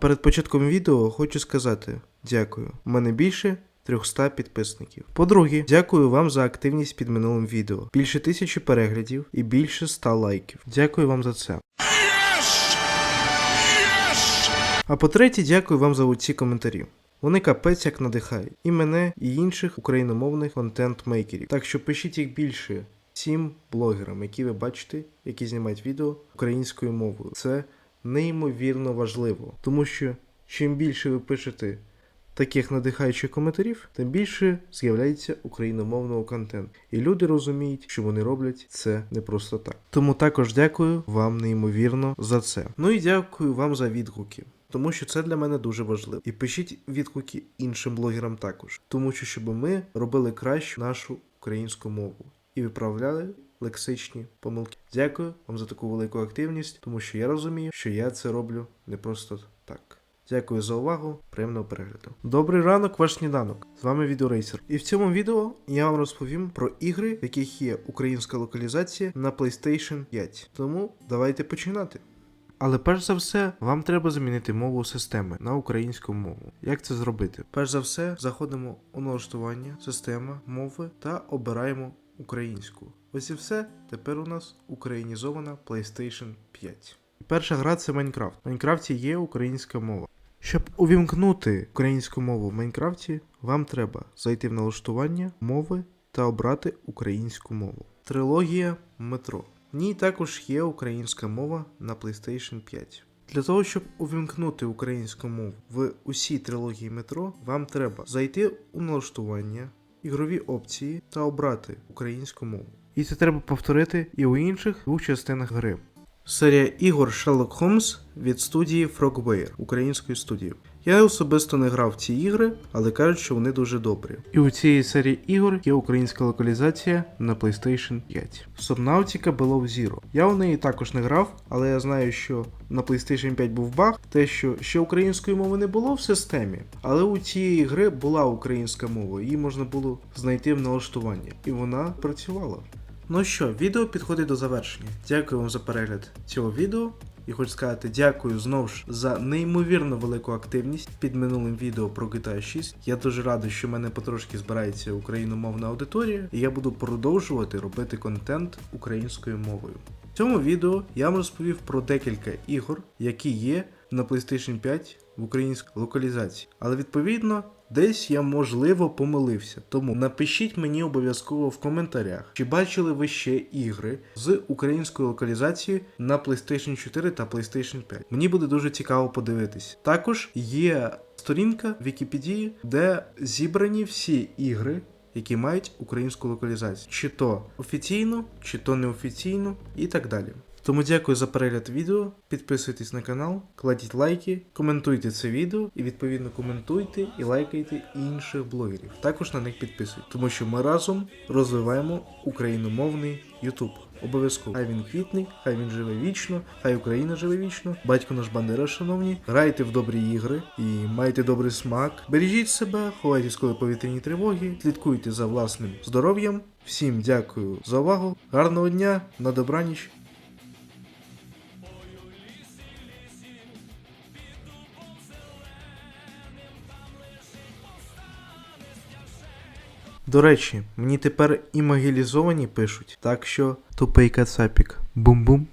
Перед початком відео хочу сказати дякую. У мене більше 300 підписників. По-друге, дякую вам за активність під минулим відео. Більше тисячі переглядів і більше 100 лайків. Дякую вам за це. А по-третє, дякую вам за оці коментарі. Вони капець як надихають і мене, і інших україномовних контент-мейкерів. Так що пишіть їх більше всім блогерам, які ви бачите, які знімають відео українською мовою. Це неймовірно важливо, тому що чим більше ви пишете таких надихаючих коментарів, тим більше з'являється україномовного контенту. І люди розуміють, що вони роблять це не просто так. Тому також дякую вам неймовірно за це. Ну і дякую вам за відгуки. Тому що це для мене дуже важливо. І пишіть відгуки іншим блогерам також, тому що щоб ми робили кращу нашу українську мову і виправляли лексичні помилки. Дякую вам за таку велику активність, тому що я розумію, що я це роблю не просто так. Дякую за увагу, приємного перегляду. Добрий ранок, ваш сніданок. З вами Відеорейсер. І в цьому відео я вам розповім про ігри, в яких є українська локалізація на PlayStation 5. Тому давайте починати. Але перш за все, вам треба замінити мову системи на українську мову. Як це зробити? Перш за все, заходимо у налаштування системи мови та обираємо українську. Ось і все. Тепер у нас українізована PlayStation 5. Перша гра це Майнкрафт. В Майнкрафті є українська мова. Щоб увімкнути українську мову в Майнкрафті, вам треба зайти в налаштування мови та обрати українську мову. Трилогія метро. В ній також є українська мова на PlayStation 5. Для того, щоб увімкнути українську мову в усій трилогії метро, вам треба зайти у налаштування, ігрові опції та обрати українську мову. І це треба повторити і у інших двох частинах гри. Серія ігор Sherlock Holmes від студії Frogware, української студії. Я особисто не грав в ці ігри, але кажуть, що вони дуже добрі. І у цієї серії ігор є українська локалізація на PlayStation 5. Subnautica Below Zero. Я у неї також не грав, але я знаю, що на PlayStation 5 був баг, те, що ще української мови не було в системі, але у цієї гри була українська мова, її можна було знайти в налаштуванні, і вона працювала. Ну що, відео підходить до завершення. Дякую вам за перегляд цього відео. І хочу сказати дякую знову ж за неймовірно велику активність під минулим відео про GTA 6. Я дуже радий, що в мене потрошки збирається україномовна аудиторія, і я буду продовжувати робити контент українською мовою. В цьому відео я вам розповів про декілька ігор, які є на PlayStation 5 в українській локалізації. Але відповідно. Десь я можливо помилився, тому напишіть мені обов'язково в коментарях, чи бачили ви ще ігри з українською локалізацією на PlayStation 4 та PlayStation 5. Мені буде дуже цікаво подивитись. Також є сторінка в Вікіпедії, де зібрані всі ігри. Які мають українську локалізацію, чи то офіційно, чи то неофіційно, і так далі. Тому дякую за перегляд відео. Підписуйтесь на канал, кладіть лайки, коментуйте це відео і відповідно коментуйте і лайкайте інших блогерів. Також на них підписуйтесь, тому що ми разом розвиваємо україномовний YouTube. Обов'язково. Хай він квітний, хай він живе вічно, хай Україна живе вічно. Батько наш Бандера, шановні. Грайте в добрі ігри і майте добрий смак. Бережіть себе, ховайтесь, коли повітряні тривоги, слідкуйте за власним здоров'ям. Всім дякую за увагу. Гарного дня, на добраніч. До речі, мені тепер і могілізовані пишуть, так що тупий кацапік. Бум-бум.